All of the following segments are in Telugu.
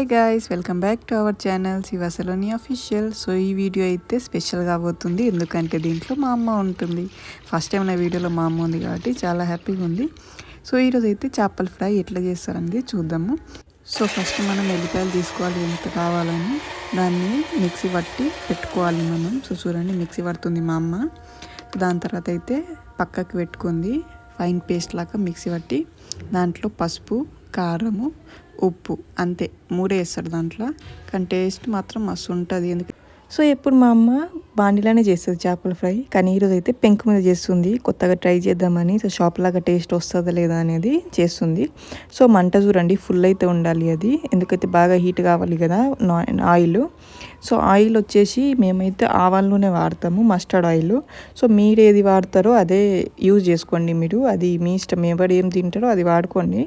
Hey guys welcome back to our channel శివసలోని official so ఈ వీడియో అయితే స్పెషల్గా అవుతుంది ఎందుకంటే దీంట్లో మా అమ్మ ఉంటుంది. ఫస్ట్ టైం నా వీడియోలో మా అమ్మ ఉంది కాబట్టి చాలా హ్యాపీగా ఉంది. సో ఈరోజు అయితే చేపల ఫ్రై ఎట్లా చేస్తారనేది చూద్దాము. సో ఫస్ట్ మనం ఎల్లిపాయలు తీసుకోవాలి ఎంత కావాలని. దాన్ని మిక్సీ పట్టి పెట్టుకోవాలి మనం. సో చూడండి మిక్సీ పడుతుంది మా అమ్మ. దాని తర్వాత అయితే పక్కకి పెట్టుకుంది ఫైన్ పేస్ట్ లాగా మిక్సీ పట్టి దాంట్లో పసుపు కారము ఉప్పు అంతే. మూడే వేస్తారు దాంట్లో. కానీ టేస్ట్ మాత్రం మస్తు ఉంటుంది ఎందుకు? సో ఎప్పుడు మా అమ్మ బాండిలానే చేస్తుంది చేపల ఫ్రై. కానీ ఈరోజు అయితే పెంకు మీద చేస్తుంది. కొత్తగా ట్రై చేద్దామని. సో షాప్ లాగా టేస్ట్ వస్తుందా లేదా అనేది చేస్తుంది. సో మంట చూడండి. ఫుల్ అయితే ఉండాలి అది. ఎందుకైతే బాగా హీట్ కావాలి కదా ఆయిల్. సో ఆయిల్ వచ్చేసి మేమైతే ఆవాల నూనె వాడతాము మస్టర్డ్ ఆయిల్ సో మీరు ఏది వాడతారో అదే యూజ్ చేసుకోండి మీరు. అది మీ ఇష్టం. ఎవరు ఏం తింటారో అది వాడుకోండి.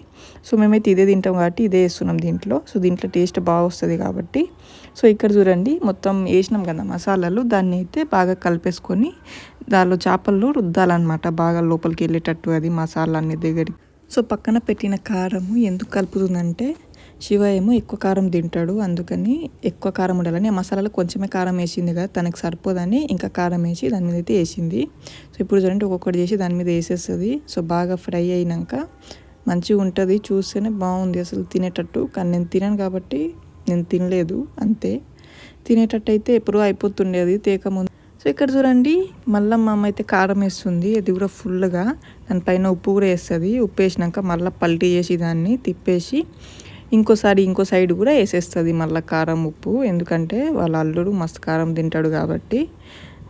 సో మేమైతే ఇదే తింటాం కాబట్టి ఇదే వేస్తున్నాం దీంట్లో. సో దీంట్లో టేస్ట్ బాగా వస్తుంది కాబట్టి. సో ఇక్కడ చూడండి మొత్తం వేసినాం కదా మసాలాలు. దాన్ని అయితే బాగా కలిపేసుకొని దానిలో చేపలు రుద్దాలన్నమాట. బాగా లోపలికి వెళ్ళేటట్టు అది మసాలా అన్ని దగ్గరికి. సో పక్కన పెట్టిన కారము ఎందుకు కలుపుతుందంటే శివ ఏమో ఎక్కువ కారం తింటాడు అందుకని ఎక్కువ కారం ఉండాలని ఆ మసాలాలో కొంచెమే కారం వేసింది కదా తనకు సరిపోదని ఇంకా కారం వేసి దాని మీద అయితే వేసింది. సో ఇప్పుడు చూడండి ఒక్కొక్కటి చేసి దాని మీద వేసేస్తుంది. సో బాగా ఫ్రై అయినాక మంచిగా ఉంటుంది చూస్తేనే బాగుంది అసలు తినేటట్టు. కానీ నేను తినను కాబట్టి నేను తినలేదు అంతే. తినేటట్టు అయితే ఎప్పుడూ అయిపోతుండేది తేక ముందు. సో ఇక్కడ చూడండి మళ్ళీ మా అమ్మ అయితే కారం వేస్తుంది అది కూడా ఫుల్గా. దానిపైన ఉప్పు కూడా వేస్తుంది. ఉప్పు వేసినాక మళ్ళీ పల్టీ చేసి దాన్ని తిప్పేసి ఇంకోసారి ఇంకో సైడ్ కూడా వేసేస్తుంది మళ్ళీ కారం ఉప్పు. ఎందుకంటే వాళ్ళ అల్లుడు మస్తు కారం తింటాడు కాబట్టి.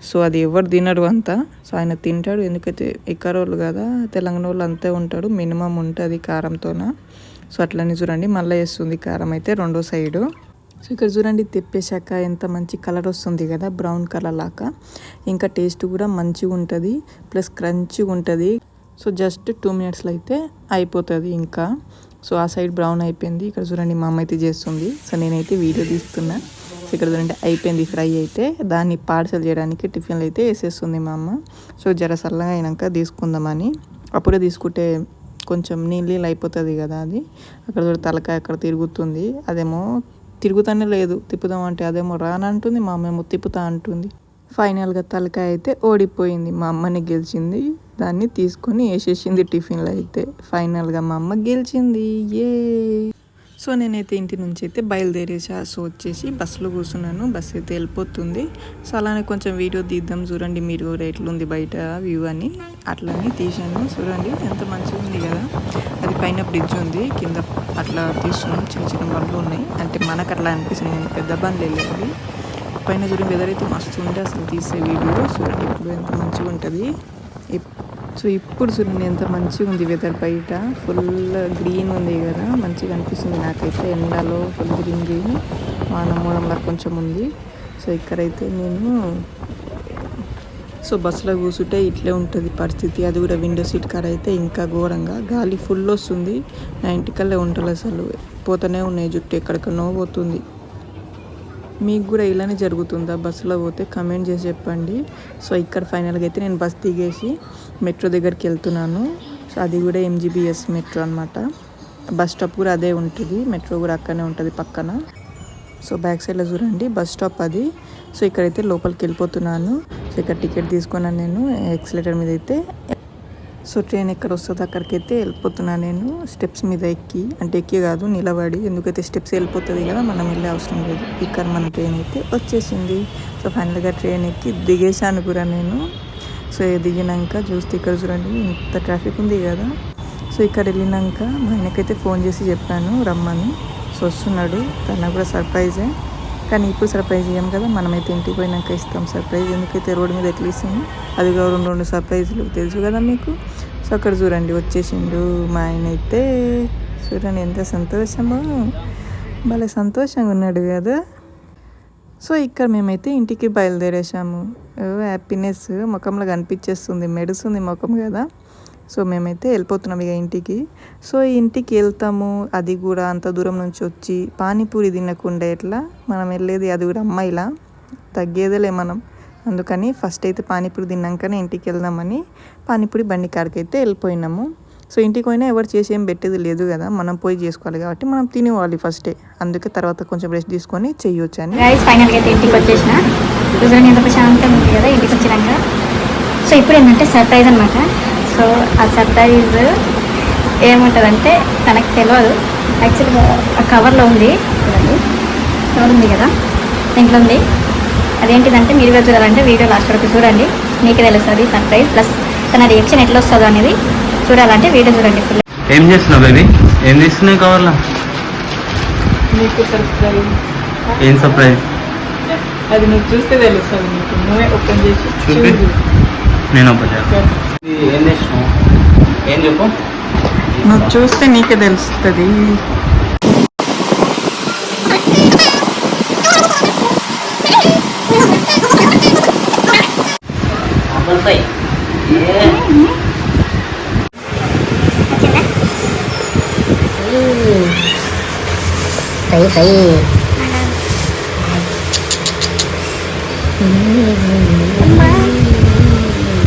సో అది ఎవరు తినడు అంతా. సో ఆయన తింటాడు. ఎందుకైతే ఎక్కర వాళ్ళు కదా తెలంగాణ వాళ్ళు అంతే ఉంటాడు మినిమం ఉంటుంది కారంతోన. సో అట్లనే చూడండి. మళ్ళీ వేస్తుంది కారం అయితే రెండో సైడు సో ఇక్కడ చూడండి తెప్పేశాక ఎంత మంచి కలర్ వస్తుంది కదా బ్రౌన్ కలర్ లాగా. ఇంకా టేస్ట్ కూడా మంచిగా ఉంటుంది. ప్లస్ క్రంచిగా ఉంటుంది. సో జస్ట్ టూ మినిట్స్లో అయితే అయిపోతుంది ఇంకా. సో ఆ సైడ్ బ్రౌన్ అయిపోయింది. ఇక్కడ చూడండి మా అమ్మ అయితే చేస్తుంది. సో నేనైతే వీడియో తీస్తున్నా. ఇక్కడ చూడండి అయిపోయింది ఫ్రై అయితే. దాన్ని పార్సల్ చేయడానికి టిఫిన్లు అయితే వేసేస్తుంది మా అమ్మ. సో జర సల్లగా అయినాక తీసుకుందామని. అప్పుడే తీసుకుంటే కొంచెం నీళ్ళు అయిపోతుంది కదా అది. అక్కడ తలకాయ అక్కడ తిరుగుతుంది. అదేమో తిరుగుతానే లేదు. తిప్పుదాం అంటే అదేమో రానంటుంది మా అమ్మేమో తిప్పుతా అంటుంది. ఫైనల్గా తలకాయ అయితే ఓడిపోయింది. మా అమ్మని గెలిచింది. దాన్ని తీసుకొని వేసేసింది టిఫిన్లో అయితే. ఫైనల్గా మా అమ్మ గెలిచింది. ఏ సో నేనైతే ఇంటి నుంచి అయితే బయలుదేరేసా సో వచ్చేసి బస్సులో కూర్చున్నాను. బస్సు అయితే వెళ్ళిపోతుంది. సో అలానే కొంచెం వీడియో తీద్దాం చూడండి మీరు ఎట్లుంది బయట వ్యూ అని. అట్లని తీసాను చూడండి ఎంత మంచిగా ఉంది కదా. అది పైన బ్రిడ్జ్ ఉంది. కింద అట్లా తీస్తున్నాం. చిన్న చిన్న బండ్లు ఉన్నాయి. అంటే మనకు అట్లా అనిపిస్తుంది పెద్ద బండ్లు వెళ్ళేది పైన చూడండి వెదర్ అయితే మస్తు ఉంటే అసలు తీసే వీడియో చూడండి ఇప్పుడు ఎంత మంచిగా ఉంటుంది. సో ఇప్పుడు చూడండి ఎంత మంచిగా ఉంది వెదర్ బయట. ఫుల్ గ్రీన్ ఉంది కదా మంచిగా అనిపిస్తుంది నాకైతే. ఎండలో ఫుల్ గ్రీన్ గ్రీన్ వాన మూడంలో కొంచెం ఉంది. సో ఇక్కడైతే నేను సో బస్సులో కూర్చుంటే ఇట్లే ఉంటుంది పరిస్థితి. అది కూడా విండో సీట్ కాడ అయితే ఇంకా ఘోరంగా. గాలి ఫుల్ వస్తుంది. నా ఇంటికల్లే ఉంటుంది అసలు. పోతూనే ఉన్నాయి జుట్టు ఎక్కడికనో పోతుంది. మీకు కూడా ఇలానే జరుగుతుందా? బస్సులో పోతే కమెంట్ చేసి చెప్పండి. సో ఇక్కడ ఫైనల్గా అయితే నేను బస్ దిగేసి మెట్రో దగ్గరికి వెళ్తున్నాను. సో అది కూడా ఎంజీబీఎస్ మెట్రో అనమాట బస్ స్టాప్ కూడా అదే ఉంటుంది. మెట్రో కూడా అక్కడనే ఉంటుంది పక్కన. సో బ్యాక్ సైడ్లో చూడండి. బస్ స్టాప్ అది. సో ఇక్కడైతే లోపలికి వెళ్ళిపోతున్నాను. సో ఇక్కడ టికెట్ తీసుకున్నాను నేను. ఎక్సలేటర్ మీద అయితే సో ట్రైన్ ఎక్కడ వస్తుందో అక్కడికి అయితే వెళ్ళిపోతున్నాను నేను. స్టెప్స్ మీద ఎక్కి అంటే ఎక్కి కాదు నిలబడి ఎందుకైతే స్టెప్స్ వెళ్ళిపోతుంది కదా మనం వెళ్ళే అవసరం లేదు. ఇక్కడ మన ట్రైన్ అయితే వచ్చేసింది. సో ఫైనల్గా ట్రైన్ ఎక్కి దిగేసాను కూడా నేను. సో దిగినాక చూస్తే ఇక్కడ చూడండి ఇంత ట్రాఫిక్ ఉంది కదా. సో ఇక్కడ వెళ్ళినాక మా ఆయనకైతే ఫోన్ చేసి చెప్పాను రమ్మని. సో వస్తున్నాడు తన కూడా సర్ప్రైజే. కానీ ఇప్పుడు సర్ప్రైజ్ ఇవ్వం కదా మనమైతే ఇంటికి పోయినాక ఇస్తాం సర్ప్రైజ్ ఎందుకైతే రోడ్డు మీద ఎట్లా ఇస్తాము? అది రెండు రెండు సర్ప్రైజ్లు తెలుసు కదా మీకు? సో అక్కడ చూడండి వచ్చేసిండు మా ఆయన అయితే. చూడండి ఎంత సంతోషమో. భలే సంతోషంగా ఉన్నాడు కదా. సో ఇక్కడ మేమైతే ఇంటికి బయలుదేరేసాము హ్యాపీనెస్ ముఖంలో కనిపించేస్తుంది మెడుస్తుంది ముఖం కదా. సో మేమైతే వెళ్ళిపోతున్నాం ఇక ఇంటికి. సో ఇంటికి వెళ్తాము అది కూడా అంత దూరం నుంచి వచ్చి పానీపూరి తినకుండా ఎట్లా? మనం వెళ్ళేది అది కూడా అమ్మాయిలా. తగ్గేదేలే మనం. అందుకని ఫస్ట్ అయితే పానీపూరి తిన్నాకనే ఇంటికి వెళ్దామని పానీపూరి బండి కాడికి అయితే వెళ్ళిపోయినాము. సో ఇంటికి పోయినా ఎవరు చేసి ఏం పెట్టేది లేదు కదా మనం పోయి చేసుకోవాలి కాబట్టి మనం తినేవాలి ఫస్టే. అందుకే తర్వాత కొంచెం రెస్ట్ తీసుకొని చెయ్యొచ్చు అని. ఫైనల్గా అయితే ఇంటికి వచ్చేసిన. ఎంత ప్రశాంతంగా ఉంది కదా ఇంటికి వచ్చినాక. సో ఇప్పుడు ఏంటంటే సర్ప్రైజ్ అనమాట సో ఆ సర్ప్రైజ్ ఏముంటుందంటే తనకు తెలియదు యాక్చువల్గా ఆ కవర్లో ఉంది. చూడండి. కవర్ ఉంది కదా. దీంట్లో ఉంది. అదేంటిదంటే మీరు కూడా చూడాలంటే వీడియో లాస్ట్ వరకు చూడండి. మీకే తెలుస్తుంది సర్ప్రైజ్ ప్లస్ తన రియాక్షన్ ఎట్లా వస్తుందో అనేది చూడాలంటే వీడియో చూడండి ఫుల్ ఏం చేస్తున్నావు బేబీ ఏం తీస్తున్నావు కవర్లో నీకు సర్ప్రైజ్ ఏం సర్ప్రైజ్ అది నువ్వు చూస్తే తెలుస్తుంది నీకు. నువ్వే ఓపెన్ చేసి చూపి. నేను ఒక ఏం చేసినావు? ఏం చెప్పు? నువ్వు చూస్తే నీకే తెలుస్తుంది. సై సై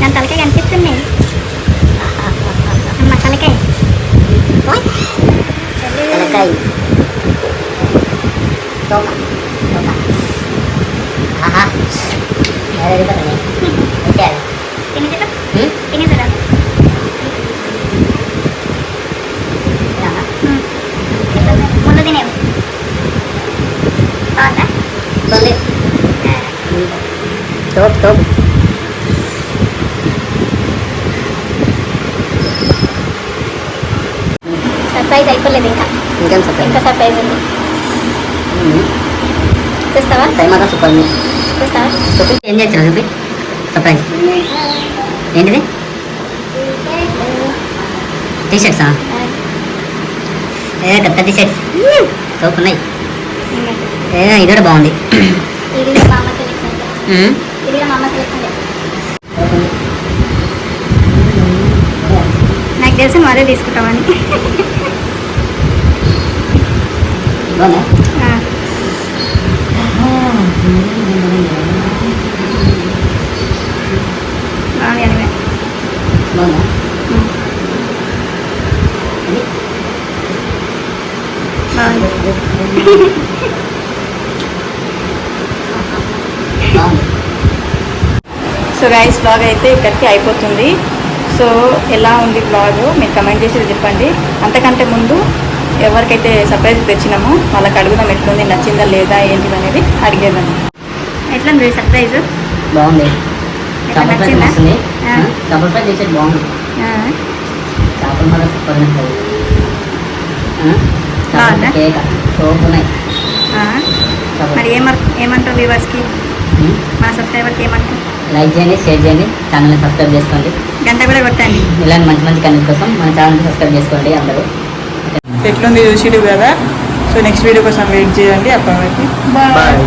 దాని తలకాయ కనిపిస్తుంది అమ్మ తలకాయ తలకాయ తినేసారా ముందు తినేవు బాగుందా టోప్ టోప్ సర్ప్రైజ్ అయిపోలేదు ఇంకా. ఇంకేం సర్ప్రైజ్ ఇంకా సర్ప్రైజ్ ఉంది. చూస్తావా టైం అంతా సూపర్ ఉంది. చూస్తావా చూపి ఏం చేసిన చూపి? సర్ప్రైజ్. ఏంటిది? టీ షర్ట్సా ఏ కొత్త టీ షర్ట్స్ సూపర్ ఉన్నాయి. ఏ ఇది కూడా బాగుంది మా మా నాకు తెలిసి అదే తీసుకుంటామని బాగుందా ఆ. బాగుంది అనివే బాగుందా బాగుంది బాగుంది సో గైస్ బ్లాగ్ అయితే ఇక్కడికి అయిపోతుంది. సో ఎలా ఉంది బ్లాగ్ మీరు కమెంట్ చేసి చెప్పండి. అంతకంటే ముందు ఎవరికైతే సర్ప్రైజ్ తెచ్చినామో వాళ్ళకి అడుగుదాం ఎట్లుంది నచ్చిందా లేదా ఏంటిది అనేది అడిగేదాం ఎట్లా ఉంది సర్ప్రైజ్ బాగుంది ఫ్రై నచ్చిందా? వస్తుంది. ఫ్రై చేసేది బాగుంది. చేపలు మళ్ళీ సూపర్ బాగుందా? కేక్. ఉన్నాయి. మరి ఏమర్ ఏమంటారు వ్యూవర్స్కి. మన సబ్స్క్రైబర్కి ఏమంటారు? లైక్ చేయండి షేర్ చేయండి ఛానల్ని సబ్స్క్రైబ్ చేసుకోండి. గంట కూడా కొట్టండి. ఇలాంటి మంచి మంచి కంటెంట్ కోసం మన ఛానల్ని సబ్స్క్రైబ్ చేసుకోండి అందరూ. ఎట్లుంది చూసిడు కదా. సో నెక్స్ట్ వీడియో కోసం వెయిట్ చేయండి. అప్పటి వరకు బాయ్